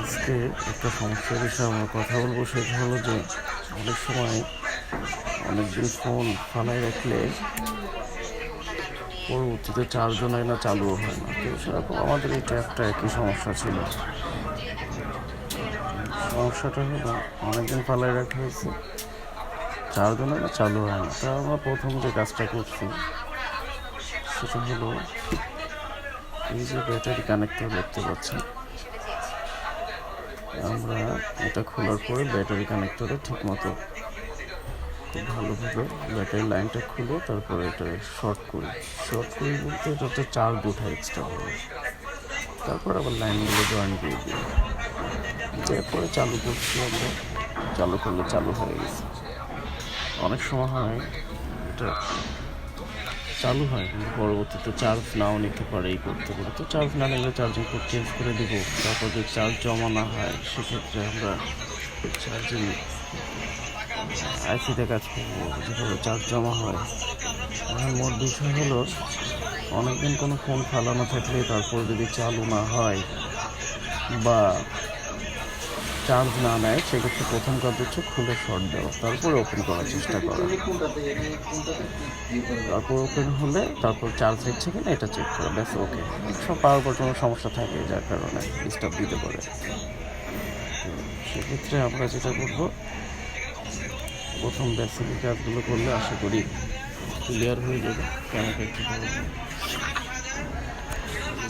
আজকে একটা সমস্যার বিষয়ে আমরা কথা বলব, সেটা হলো যে অনেক সময় অনেকদিন ফোন ফালায় রাখলে পরবর্তীতে চার্জও নেয় না, চালুও হয় না। তো সেরকম আমাদের এটা একটা একই সমস্যা ছিল। সমস্যাটা হলো অনেকদিন ফালায় রাখা হয়েছে চার্জও নেয় না, চালু হয় না। তা আমরা প্রথম যে কাজটা করছি সেটা হলো এই যে ব্যাটারি কানেক্টর দেখতে পাচ্ছেন। আমরা এটা খোলার পরে ব্যাটারি কানেক্টরে ঠিকমতো খুব ভালোভাবে ব্যাটারি লাইনটা খুলে তারপরে এটা শর্ট করি। শর্ট করি বলতে এটাতে চার্জ উঠায় এক্সট্রা হবে তারপর আবার লাইনগুলো জয়েন করে দিই। এরপরে চালু করছি আমরা। চালু করলে চালু হয়ে গেছে। অনেক সময় হয় এটা চালু হয়। কিন্তু পরবর্তীতে চার্জ নাও নিতে পারে, এই করতে পারে তো চার্জ না নিলে চার্জিং পোর্ট চেঞ্জ করে দিব। তারপর যদি চার্জ জমা না হয়, সেক্ষেত্রে আমরা চার্জিং আইসিতে কাজ করব। যেভাবে চার্জ জমা হয়। এখন মোট বিষয় হলো, অনেকদিন কোনো ফোন ফালানো থাকলে তারপর যদি চালু না হয় বা চার্জ না নেয়, সেক্ষেত্রে প্রথম কাজ হচ্ছে খুলে শর্ট দেওয়া। তারপরে ওপেন করার চেষ্টা করা। তারপর ওপেন হলে তারপর চার্জ হচ্ছে কিনা এটা চেক করা। ব্যাস ওকে সব পাওয়ার কোনো সমস্যা থাকে যার কারণে ডিস্টার্ব দিতে পারে। সেক্ষেত্রে আমরা যেটা করব, প্রথম বেসিক কাজগুলো করলে আশা করি ক্লিয়ার হয়ে যাবে। কেন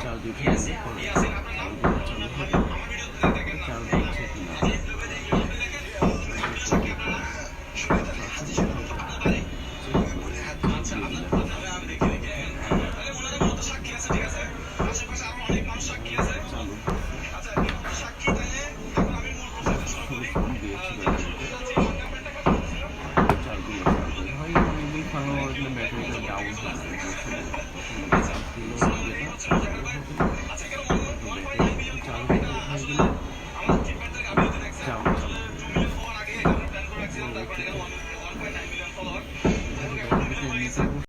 Claudio Pierre, Claudio 等会那边给你买手机加微我给你发个视频你给我发个地